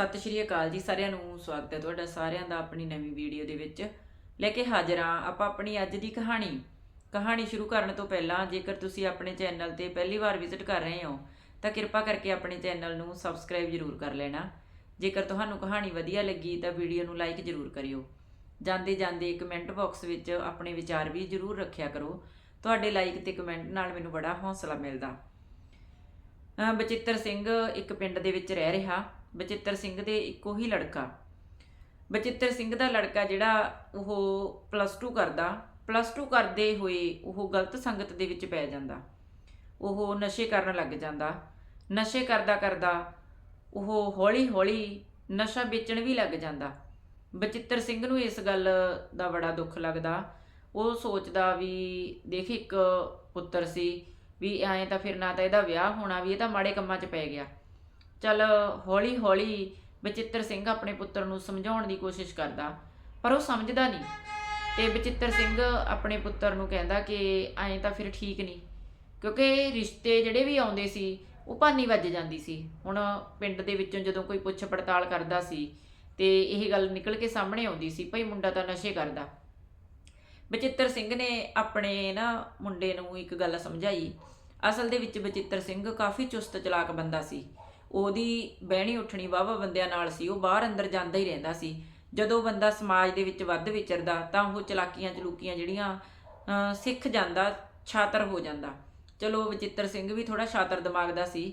ਸਤਿ ਸ਼੍ਰੀ ਅਕਾਲ ਜੀ, ਸਾਰਿਆਂ ਨੂੰ ਸਵਾਗਤ ਹੈ ਤੁਹਾਡਾ, ਸਾਰਿਆਂ ਦਾ ਆਪਣੀ ਨਵੀਂ ਵੀਡੀਓ ਦੇ ਵਿੱਚ। ਲੈ ਕੇ ਹਾਜ਼ਰ ਹਾਂ ਆਪਾਂ ਆਪਣੀ ਅੱਜ ਦੀ ਕਹਾਣੀ। ਕਹਾਣੀ ਸ਼ੁਰੂ ਕਰਨ ਤੋਂ ਪਹਿਲਾਂ ਜੇਕਰ ਤੁਸੀਂ ਆਪਣੇ ਚੈਨਲ ਤੇ ਪਹਿਲੀ ਵਾਰ ਵਿਜ਼ਿਟ ਕਰ ਰਹੇ ਹੋ, ਤਾਂ ਕਿਰਪਾ ਕਰਕੇ ਆਪਣੇ ਚੈਨਲ ਨੂੰ ਸਬਸਕ੍ਰਾਈਬ ਜ਼ਰੂਰ ਕਰ ਲੈਣਾ। ਜੇਕਰ ਤੁਹਾਨੂੰ ਕਹਾਣੀ ਵਧੀਆ ਲੱਗੀ, ਤਾਂ ਵੀਡੀਓ ਨੂੰ ਲਾਈਕ ਜ਼ਰੂਰ ਕਰਿਓ। ਜਾਂਦੇ ਜਾਂਦੇ ਕਮੈਂਟ ਬਾਕਸ ਵਿੱਚ ਆਪਣੇ ਵਿਚਾਰ ਵੀ ਜ਼ਰੂਰ ਰੱਖਿਆ ਕਰੋ। ਤੁਹਾਡੇ ਲਾਈਕ ਤੇ ਕਮੈਂਟ ਨਾਲ ਮੈਨੂੰ ਬੜਾ ਹੌਸਲਾ ਮਿਲਦਾ। ਬਚਿੱਤਰ ਸਿੰਘ ਇੱਕ ਪਿੰਡ ਦੇ ਵਿੱਚ ਰਹਿ ਰਿਹਾ। ਬਚਿੱਤਰ ਸਿੰਘ ਦੇ ਇੱਕੋ ਹੀ ਲੜਕਾ। ਬਚਿੱਤਰ ਸਿੰਘ ਦਾ ਲੜਕਾ ਜਿਹੜਾ ਉਹ ਪਲੱਸ 2 ਕਰਦਾ ਪਲੱਸ 2 ਕਰਦੇ ਹੋਏ ਉਹ ਗਲਤ ਸੰਗਤ ਦੇ ਵਿੱਚ ਪੈ ਜਾਂਦਾ। ਉਹ ਨਸ਼ੇ ਕਰਨ ਲੱਗ ਜਾਂਦਾ। ਨਸ਼ੇ ਕਰਦਾ ਕਰਦਾ ਉਹ ਹੌਲੀ ਹੌਲੀ ਨਸ਼ਾ ਵੇਚਣ ਵੀ ਲੱਗ ਜਾਂਦਾ। ਬਚਿੱਤਰ ਸਿੰਘ ਨੂੰ ਇਸ ਗੱਲ ਦਾ ਬੜਾ ਦੁੱਖ ਲੱਗਦਾ। ਉਹ ਸੋਚਦਾ ਵੀ ਦੇਖ ਇੱਕ ਪੁੱਤਰ ਸੀ ਵੀ ਐਂ ਤਾਂ ਫਿਰ ਨਾ ਤਾਂ ਇਹਦਾ ਵਿਆਹ ਹੋਣਾ ਵੀ ਇਹ ਤਾਂ ਮਾੜੇ ਕੰਮਾਂ 'ਚ ਪੈ ਗਿਆ। ਚੱਲ ਹੌਲੀ ਹੌਲੀ ਬਚਿੱਤਰ ਸਿੰਘ ਆਪਣੇ ਪੁੱਤਰ ਨੂੰ ਸਮਝਾਉਣ ਦੀ ਕੋਸ਼ਿਸ਼ ਕਰਦਾ, ਪਰ ਉਹ ਸਮਝਦਾ ਨਹੀਂ। ਤੇ ਬਚਿੱਤਰ ਸਿੰਘ ਆਪਣੇ ਪੁੱਤਰ ਨੂੰ ਕਹਿੰਦਾ ਕਿ ਐਂ ਤਾਂ ਫਿਰ ਠੀਕ ਨਹੀਂ, ਕਿਉਂਕਿ ਰਿਸ਼ਤੇ ਜਿਹੜੇ ਵੀ ਆਉਂਦੇ ਸੀ, ਉਹ ਭਾਨੀ ਵੱਜ ਜਾਂਦੀ ਸੀ। ਹੁਣ ਪਿੰਡ ਦੇ ਵਿੱਚੋਂ ਜਦੋਂ ਕੋਈ ਪੁੱਛ ਪੜਤਾਲ ਕਰਦਾ ਸੀ ਤੇ ਇਹ ਗੱਲ ਨਿਕਲ ਕੇ ਸਾਹਮਣੇ ਆਉਂਦੀ ਸੀ, ਭਈ ਮੁੰਡਾ ਤਾਂ ਨਸ਼ੇ ਕਰਦਾ। ਬਚਿੱਤਰ ਸਿੰਘ ਨੇ ਆਪਣੇ ਨਾ ਮੁੰਡੇ ਨੂੰ ਇੱਕ ਗੱਲ ਸਮਝਾਈ। ਅਸਲ ਦੇ ਵਿੱਚ ਬਚਿੱਤਰ ਸਿੰਘ ਕਾਫੀ ਚੁਸਤ ਚਲਾਕ ਬੰਦਾ ਸੀ। ਉਹਦੀ ਬਹਿਣੀ ਉੱਠਣੀ ਵਾਵਾ ਬੰਦਿਆਂ ਨਾਲ ਸੀ, ਉਹ ਬਾਹਰ ਅੰਦਰ ਜਾਂਦਾ ਹੀ ਰਹਿੰਦਾ ਸੀ। ਜਦੋਂ ਬੰਦਾ ਸਮਾਜ ਦੇ ਵਿੱਚ ਵੱਧ ਵਿਚਰਦਾ, ਤਾਂ ਉਹ ਚਲਾਕੀਆਂ ਚਲੂਕੀਆਂ ਜਿਹੜੀਆਂ ਸਿੱਖ ਜਾਂਦਾ, ਛਾਤਰ ਹੋ ਜਾਂਦਾ। ਚਲੋ ਵਿਚਿੱਤਰ ਸਿੰਘ ਵੀ ਥੋੜਾ ਛਾਤਰ ਦਿਮਾਗ ਦਾ ਸੀ।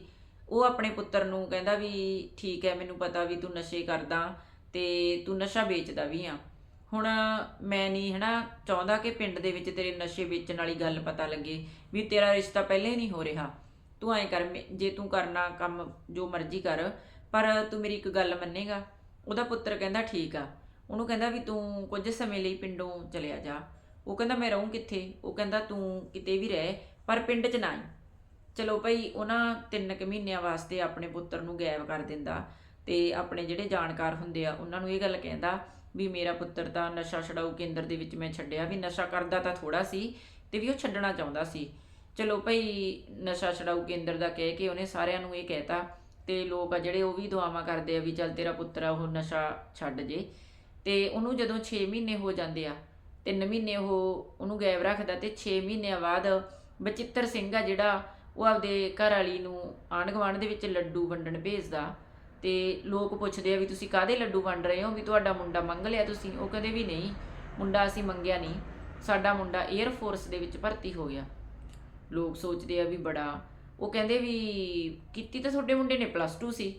ਉਹ ਆਪਣੇ ਪੁੱਤਰ ਨੂੰ ਕਹਿੰਦਾ ਵੀ ਠੀਕ ਹੈ, ਮੈਨੂੰ ਪਤਾ ਵੀ ਤੂੰ ਨਸ਼ੇ ਕਰਦਾ ਤੇ ਤੂੰ ਨਸ਼ਾ ਵੇਚਦਾ ਵੀ ਆ। ਹੁਣ ਮੈਂ ਨਹੀਂ ਹਨਾ, ਚਾਹੁੰਦਾ ਕਿ ਪਿੰਡ ਦੇ ਵਿੱਚ ਤੇਰੇ ਨਸ਼ੇ ਵੇਚਣ ਵਾਲੀ ਗੱਲ ਪਤਾ ਲੱਗੇ ਵੀ ਤੇਰਾ ਰਿਸ਼ਤਾ ਪਹਿਲੇ ਨਹੀਂ ਹੋ ਰਿਹਾ। ਤੂੰ ਐਂ ਕਰ, ਮੇ- ਜੇ ਤੂੰ ਕਰਨਾ ਕੰਮ ਜੋ ਮਰਜ਼ੀ ਕਰ, ਪਰ ਤੂੰ ਮੇਰੀ ਇੱਕ ਗੱਲ ਮੰਨੇਗਾ। ਉਹਦਾ ਪੁੱਤਰ ਕਹਿੰਦਾ ਠੀਕ ਆ। ਉਹਨੂੰ ਕਹਿੰਦਾ ਵੀ ਤੂੰ ਕੁਝ ਸਮੇਂ ਲਈ ਪਿੰਡੋਂ ਚਲਿਆ ਜਾ। ਉਹ ਕਹਿੰਦਾ ਮੈਂ ਰਹੂੰ ਕਿੱਥੇ? ਉਹ ਕਹਿੰਦਾ ਤੂੰ ਕਿਤੇ ਵੀ ਰਹਿ, ਪਰ ਪਿੰਡ 'ਚ ਨਾ ਆਈ। ਚਲੋ ਭਾਈ, ਉਹਨਾਂ ਤਿੰਨ ਕੁ ਮਹੀਨਿਆਂ ਵਾਸਤੇ ਆਪਣੇ ਪੁੱਤਰ ਨੂੰ ਗਾਇਬ ਕਰ ਦਿੰਦਾ ਤੇ ਆਪਣੇ ਜਿਹੜੇ ਜਾਣਕਾਰ ਹੁੰਦੇ ਆ, ਉਹਨਾਂ ਨੂੰ ਇਹ ਗੱਲ ਕਹਿੰਦਾ ਵੀ ਮੇਰਾ ਪੁੱਤਰ ਤਾਂ ਨਸ਼ਾ ਛਡਾਊ ਕੇਂਦਰ ਦੇ ਵਿੱਚ ਮੈਂ ਛੱਡਿਆ ਵੀ ਨਸ਼ਾ ਕਰਦਾ ਤਾਂ ਥੋੜਾ ਸੀ ਤੇ ਵੀ ਉਹ ਛੱਡਣਾ ਚਾਹੁੰਦਾ ਸੀ। ਚਲੋ ਭਾਈ ਨਸ਼ਾ ਛਡਾਊ ਕੇਂਦਰ ਦਾ ਕਹਿ ਕੇ ਉਹਨੇ ਸਾਰਿਆਂ ਨੂੰ ਇਹ ਕਹਿਤਾ ਤੇ ਲੋਕ ਆ ਜਿਹੜੇ ਉਹ ਵੀ ਦੁਆਵਾਂ ਕਰਦੇ ਆ ਵੀ ਚੱਲ ਤੇਰਾ ਪੁੱਤਰ ਆ, ਉਹ ਨਸ਼ਾ ਛੱਡ ਜੇ। ਤੇ ਉਹਨੂੰ ਜਦੋਂ 6 ਮਹੀਨੇ ਹੋ ਜਾਂਦੇ ਆ 3 ਮਹੀਨੇ ਉਹ ਉਹਨੂੰ ਗਾਇਬ ਰੱਖਦਾ ਤੇ 6 ਮਹੀਨਿਆਂ ਬਾਅਦ ਬਚਿੱਤਰ ਸਿੰਘ ਆ ਜਿਹੜਾ, ਉਹ ਆਪਦੇ ਘਰ ਵਾਲੀ ਨੂੰ ਆਂਢ ਗੁਆਂਢ ਦੇ ਵਿੱਚ ਲੱਡੂ ਵੰਡਣ ਭੇਜਦਾ। ਤੇ ਲੋਕ ਪੁੱਛਦੇ ਆ ਵੀ ਤੁਸੀਂ ਕਾਹਦੇ ਲੱਡੂ ਵੰਡ ਰਹੇ ਹੋ? ਵੀ ਤੁਹਾਡਾ ਮੁੰਡਾ ਮੰਗ ਲਿਆ ਤੁਸੀਂ? ਉਹ ਕਦੇ ਵੀ ਨਹੀਂ, ਮੁੰਡਾ ਅਸੀਂ ਮੰਗਿਆ ਨਹੀਂ। ਸਾਡਾ ਮੁੰਡਾ 에ਅਰ ਫੋਰਸ ਦੇ ਵਿੱਚ ਭਰਤੀ ਹੋ ਗਿਆ। ਲੋਕ ਸੋਚਦੇ ਆ ਵੀ ਬੜਾ। ਉਹ ਕਹਿੰਦੇ ਵੀ ਕੀਤੀ ਤਾਂ ਤੁਹਾਡੇ ਮੁੰਡੇ ਨੇ ਪਲੱਸ 2 ਸੀ।